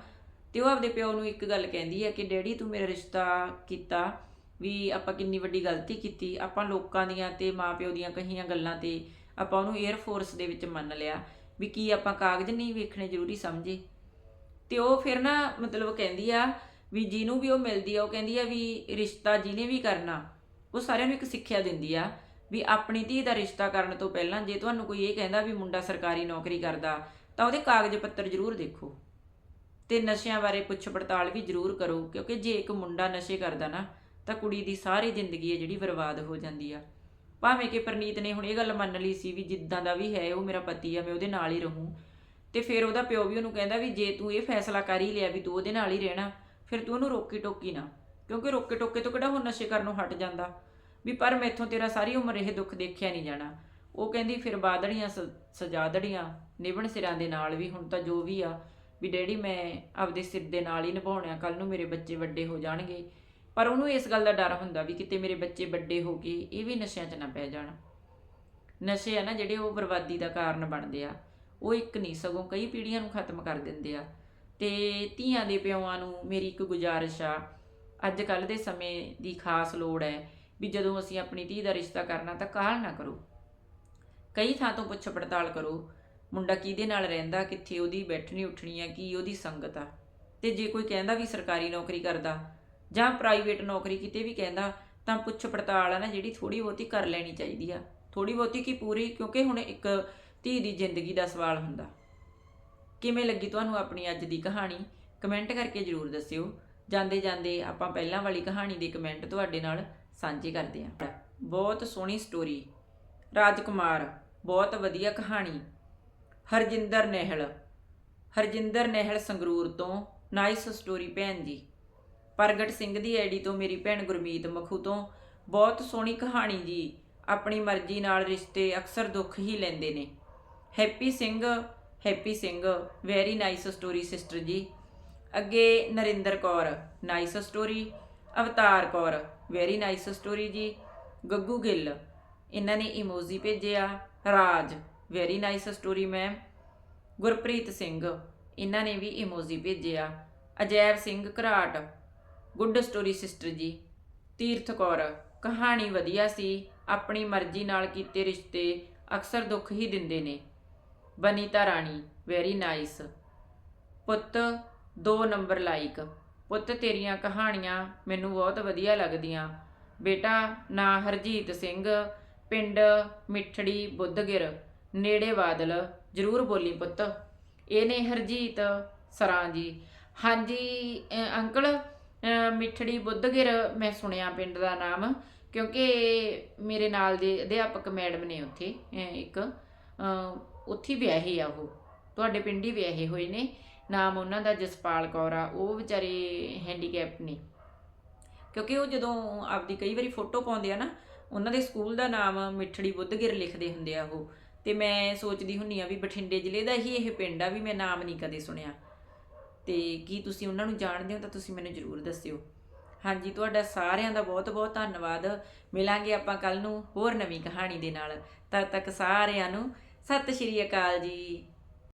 ਤੇ ਉਹ ਆਪਦੇ ਪਿਓ ਨੂੰ ਇੱਕ ਗੱਲ ਕਹਿੰਦੀ ਆ ਕਿ ਡੈਡੀ ਤੂੰ ਮੇਰਾ ਰਿਸ਼ਤਾ ਕੀਤਾ ਵੀ ਆਪਾਂ ਕਿੰਨੀ ਵੱਡੀ ਗਲਤੀ ਕੀਤੀ। ਆਪਾਂ ਲੋਕਾਂ ਦੀਆਂ ਤੇ ਮਾਪਿਓ ਦੀਆਂ ਕਹੀਆਂ ਗੱਲਾਂ ਤੇ ਆਪਾਂ ਉਹਨੂੰ 에ਅਰ ਫੋਰਸ ਦੇ ਵਿੱਚ ਮੰਨ ਲਿਆ ਵੀ ਕੀ ਆਪਾਂ ਕਾਗਜ਼ ਨਹੀਂ ਵੇਖਣੇ ਜ਼ਰੂਰੀ ਸਮਝੇ। ਤੇ ਉਹ ਫਿਰ ਨਾ ਮਤਲਬ ਕਹਿੰਦੀ ਆ ਵੀ ਜਿਹਨੂੰ ਵੀ ਉਹ ਮਿਲਦੀ ਆ, ਉਹ ਕਹਿੰਦੀ ਆ ਵੀ ਰਿਸ਼ਤਾ ਜਿਹਨੇ ਵੀ ਕਰਨਾ ਉਹ ਸਾਰਿਆਂ ਨੂੰ ਇੱਕ ਸਿੱਖਿਆ ਦਿੰਦੀ ਆ ਵੀ ਆਪਣੀ ਧੀ ਦਾ ਰਿਸ਼ਤਾ ਕਰਨ ਤੋਂ ਪਹਿਲਾਂ ਜੇ ਤੁਹਾਨੂੰ ਕੋਈ ਇਹ ਕਹਿੰਦਾ ਵੀ ਮੁੰਡਾ ਸਰਕਾਰੀ ਨੌਕਰੀ ਕਰਦਾ, ਤਾਂ ਉਹਦੇ ਕਾਗਜ਼ ਪੱਤਰ ਜ਼ਰੂਰ ਦੇਖੋ। ਤੇ ਨਸ਼ਿਆਂ ਬਾਰੇ ਪੁੱਛ ਪੜਤਾਲ ਵੀ ਜ਼ਰੂਰ ਕਰੋ, ਕਿਉਂਕਿ ਜੇ ਇੱਕ ਮੁੰਡਾ ਨਸ਼ੇ ਕਰਦਾ ਨਾ, ਤਾਂ ਕੁੜੀ ਦੀ ਸਾਰੀ ਜ਼ਿੰਦਗੀ ਹੈ ਜਿਹੜੀ ਬਰਬਾਦ ਹੋ ਜਾਂਦੀ ਆ। ਭਾਵੇਂ ਕਿ ਪ੍ਰਨੀਤ ਨੇ ਹੁਣ ਇਹ ਗੱਲ ਮੰਨ ਲਈ ਸੀ ਵੀ ਜਿੱਦਾਂ ਦਾ ਵੀ ਹੈ, ਉਹ ਮੇਰਾ ਪਤੀ ਆ, ਮੈਂ ਉਹਦੇ ਨਾਲ ਹੀ ਰਹੂੰ। ਤੇ ਫਿਰ ਉਹਦਾ ਪਿਓ ਵੀ ਉਹਨੂੰ ਕਹਿੰਦਾ ਵੀ ਜੇ ਤੂੰ ਇਹ ਫੈਸਲਾ ਕਰ ਹੀ ਲਿਆ ਵੀ ਤੂੰ ਉਹਦੇ ਨਾਲ ਹੀ ਰਹਿਣਾ, ਫਿਰ ਤੂੰ ਉਹਨੂੰ ਰੋਕੀ ਟੋਕੀ ਨਾ। ਕਿਉਂਕਿ ਰੋਕੇ ਟੋਕੇ ਤੋਂ ਕਿਹੜਾ ਹੁਣ ਨਸ਼ੇ ਕਰਨੋਂ ਹਟ ਜਾਂਦਾ? ਵੀ ਪਰ ਮੈਥੋਂ ਤੇਰਾ ਸਾਰੀ ਉਮਰ ਇਹ ਦੁੱਖ ਦੇਖਿਆ ਨਹੀਂ ਜਾਣਾ। ਉਹ ਕਹਿੰਦੀ, ਫਿਰ ਬਾਦੜੀਆਂ ਸ- ਸਜਾਦੜੀਆਂ ਨਿਭਣ ਸਿਰਾਂ ਦੇ ਨਾਲ ਵੀ ਹੁਣ ਤਾਂ ਜੋ ਵੀ ਆ, ਵੀ ਡੈਡੀ ਮੈਂ ਆਪਦੇ ਸਿਰ ਦੇ ਨਾਲ ਹੀ ਨਿਭਾਉਣਾ ਕੱਲ ਨੂੰ ਮੇਰੇ ਬੱਚੇ ਵੱਡੇ ਹੋ ਜਾਣਗੇ। ਪਰ ਉਹਨੂੰ ਇਸ ਗੱਲ ਦਾ ਡਰ ਹੁੰਦਾ ਵੀ ਕਿਤੇ ਮੇਰੇ ਬੱਚੇ ਵੱਡੇ ਹੋ ਗਏ ਇਹ ਵੀ ਨਸ਼ਿਆਂ 'ਚ ਨਾ ਪੈ ਜਾਣ। ਨਸ਼ੇ ਆ ਨਾ ਜਿਹੜੇ ਉਹ ਬਰਬਾਦੀ ਦਾ ਕਾਰਨ ਬਣਦੇ ਆ। ਉਹ ਇੱਕ ਨਹੀਂ, ਸਗੋਂ ਕਈ ਪੀੜ੍ਹੀਆਂ ਨੂੰ ਖਤਮ ਕਰ ਦਿੰਦੇ ਆ। ਤੇ ਧੀਆਂ ਦੇ ਪਿਓਾਂ ਨੂੰ ਮੇਰੀ ਇੱਕ ਗੁਜ਼ਾਰਿਸ਼ ਆ ਅੱਜ ਕੱਲ ਦੇ ਸਮੇਂ ਦੀ ਖਾਸ ਲੋੜ ਹੈ ਵੀ ਜਦੋਂ ਅਸੀਂ ਆਪਣੀ ਧੀ ਦਾ ਰਿਸ਼ਤਾ ਕਰਨਾ ਤਾਂ ਕਾਹਲ ਨਾ ਕਰੋ। ਕਈ ਥਾਂ ਤੋਂ ਪੁੱਛ ਪੜਤਾਲ ਕਰੋ, ਮੁੰਡਾ ਕਿਹਦੇ ਨਾਲ ਰਹਿੰਦਾ, ਕਿੱਥੇ ਉਹਦੀ ਬੈਠਣੀ ਉੱਠਣੀ ਆ, ਕੀ ਉਹਦੀ ਸੰਗਤ ਆ? ਤੇ ਜੇ ਕੋਈ ਕਹਿੰਦਾ ਵੀ ਸਰਕਾਰੀ ਨੌਕਰੀ ਕਰਦਾ ਜਾਂ ਪ੍ਰਾਈਵੇਟ ਨੌਕਰੀ ਕਿਤੇ ਵੀ ਕਹਿੰਦਾ ਤਾਂ ਪੁੱਛ ਪੜਤਾਲ ਆ ਨਾ ਜਿਹੜੀ ਥੋੜੀ ਬਹੁਤੀ ਕਰ ਲੈਣੀ ਚਾਹੀਦੀ ਆ। ਥੋੜੀ ਬਹੁਤੀ ਕੀ ਪੂਰੀ, ਕਿਉਂਕਿ ਹੁਣ ਇੱਕ ਧੀ ਦੀ ਜ਼ਿੰਦਗੀ ਦਾ ਸਵਾਲ ਹੁੰਦਾ। ਕਿਵੇਂ ਲੱਗੀ ਤੁਹਾਨੂੰ ਆਪਣੀ ਅੱਜ ਦੀ ਕਹਾਣੀ? ਕਮੈਂਟ ਕਰਕੇ ਜਰੂਰ ਦੱਸਿਓ। ਜਾਂਦੇ ਜਾਂਦੇ ਆਪਾਂ ਪਹਿਲਾਂ ਵਾਲੀ ਕਹਾਣੀ ਦੇ ਕਮੈਂਟ ਤੁਹਾਡੇ ਨਾਲ ਸਾਂਝੇ ਕਰਦੇ ਹਾਂ। ਬਹੁਤ ਸੋਹਣੀ ਸਟੋਰੀ ਰਾਜਕੁਮਾਰ, ਬਹੁਤ ਵਧੀਆ ਕਹਾਣੀ। ਹਰਜਿੰਦਰ ਨਹਿਲ ਹਰਜਿੰਦਰ ਨਹਿਲ ਸੰਗਰੂਰ ਤੋਂ ਨਾਈਸ ਸਟੋਰੀ ਭੈਣ ਜੀ। ਪ੍ਰਗਟ ਸਿੰਘ ਦੀ ਆਈਡੀ ਤੋਂ ਮੇਰੀ ਭੈਣ ਗੁਰਮੀਤ ਮਖੂ ਤੋਂ ਬਹੁਤ ਸੋਹਣੀ ਕਹਾਣੀ ਜੀ। ਆਪਣੀ ਮਰਜ਼ੀ ਨਾਲ ਰਿਸ਼ਤੇ ਅਕਸਰ ਦੁੱਖ ਹੀ ਲੈਂਦੇ ਨੇ। Happy Singh Happy Singh very nice story sister ji. ਅੱਗੇ Narinder Kaur nice story Avtar Kaur very nice story ji, Gaggu Gill, ਇਹਨਾਂ ਨੇ ਇਮੋਜੀ ਭੇਜਿਆ, Raj very nice story ma'am Gurpreet Singh, ਇਹਨਾਂ ਨੇ ਵੀ ਇਮੋਜੀ ਭੇਜਿਆ, Ajaib Singh Gharat good story sister ji, Tirath Kaur, ਕਹਾਣੀ ਵਧੀਆ ਸੀ, ਆਪਣੀ ਮਰਜ਼ੀ ਨਾਲ ਕੀਤੇ ਰਿਸ਼ਤੇ ਅਕਸਰ ਦੁੱਖ ਹੀ ਦਿੰਦੇ ਨੇ, ਬਨੀਤਾ ਰਾਣੀ ਵੈਰੀ ਨਾਈਸ ਪੁੱਤ 2 ਨੰਬਰ ਲਾਇਕ। ਪੁੱਤ, ਤੇਰੀਆਂ ਕਹਾਣੀਆਂ ਮੈਨੂੰ ਬਹੁਤ ਵਧੀਆ ਲੱਗਦੀਆਂ। ਬੇਟਾ, ਨਾਂ ਹਰਜੀਤ ਸਿੰਘ, ਪਿੰਡ ਮਿੱਠੜੀ ਬੁੱਧਗਿਰ, ਨੇੜੇ ਬਾਦਲ। ਜ਼ਰੂਰ ਬੋਲੀ ਪੁੱਤ। ਇਹ ਨੇ ਹਰਜੀਤ ਸਰਾਂ ਜੀ। ਹਾਂਜੀ ਅੰਕਲ ਮਿੱਠੜੀ ਬੁੱਧਗਿਰ ਮੈਂ ਸੁਣਿਆ ਪਿੰਡ ਦਾ ਨਾਮ, ਕਿਉਂਕਿ ਮੇਰੇ ਨਾਲ ਦੇ ਅਧਿਆਪਕ ਮੈਡਮ ਨੇ ਉੱਥੇ ਇੱਕ ਉੱਥੇ ਵਿਆਹੇ ਆ ਉਹ। ਤੁਹਾਡੇ ਪਿੰਡ ਹੀ ਵਿਆਹੇ ਹੋਏ ਨੇ। ਨਾਮ ਉਹਨਾਂ ਦਾ ਜਸਪਾਲ ਕੌਰ ਆ, ਉਹ ਵਿਚਾਰੇ ਹੈਂਡੀਕੈਪ ਨੇ। ਕਿਉਂਕਿ ਉਹ ਜਦੋਂ ਆਪਦੀ ਕਈ ਵਾਰੀ ਫੋਟੋ ਪਾਉਂਦੇ ਆ ਨਾ, ਉਹਨਾਂ ਦੇ ਸਕੂਲ ਦਾ ਨਾਮ ਮਿੱਠੜੀ ਬੁੱਧਗਿਰ ਲਿਖਦੇ ਹੁੰਦੇ ਆ ਉਹ। ਤੇ ਮੈਂ ਸੋਚਦੀ ਹੁੰਨੀ ਆ ਵੀ ਬਠਿੰਡੇ ਜ਼ਿਲ੍ਹੇ ਦਾ ਹੀ ਇਹ ਪਿੰਡ ਆ ਵੀ ਮੈਂ ਨਾਮ ਨਹੀਂ ਕਦੇ ਸੁਣਿਆ। ਤੇ ਕੀ ਤੁਸੀਂ ਉਹਨਾਂ ਨੂੰ ਜਾਣਦੇ ਹੋ ਤਾਂ ਤੁਸੀਂ ਮੈਨੂੰ ਜ਼ਰੂਰ ਦੱਸਿਓ। ਹਾਂਜੀ, ਤੁਹਾਡਾ ਸਾਰਿਆਂ ਦਾ ਬਹੁਤ ਬਹੁਤ ਧੰਨਵਾਦ। ਮਿਲਾਂਗੇ ਆਪਾਂ ਕੱਲ ਨੂੰ ਹੋਰ ਨਵੀਂ ਕਹਾਣੀ ਦੇ ਨਾਲ। ਤਦ ਤੱਕ ਸਾਰਿਆਂ ਨੂੰ ਸਤਿ ਸ਼੍ਰੀ ਅਕਾਲ ਜੀ।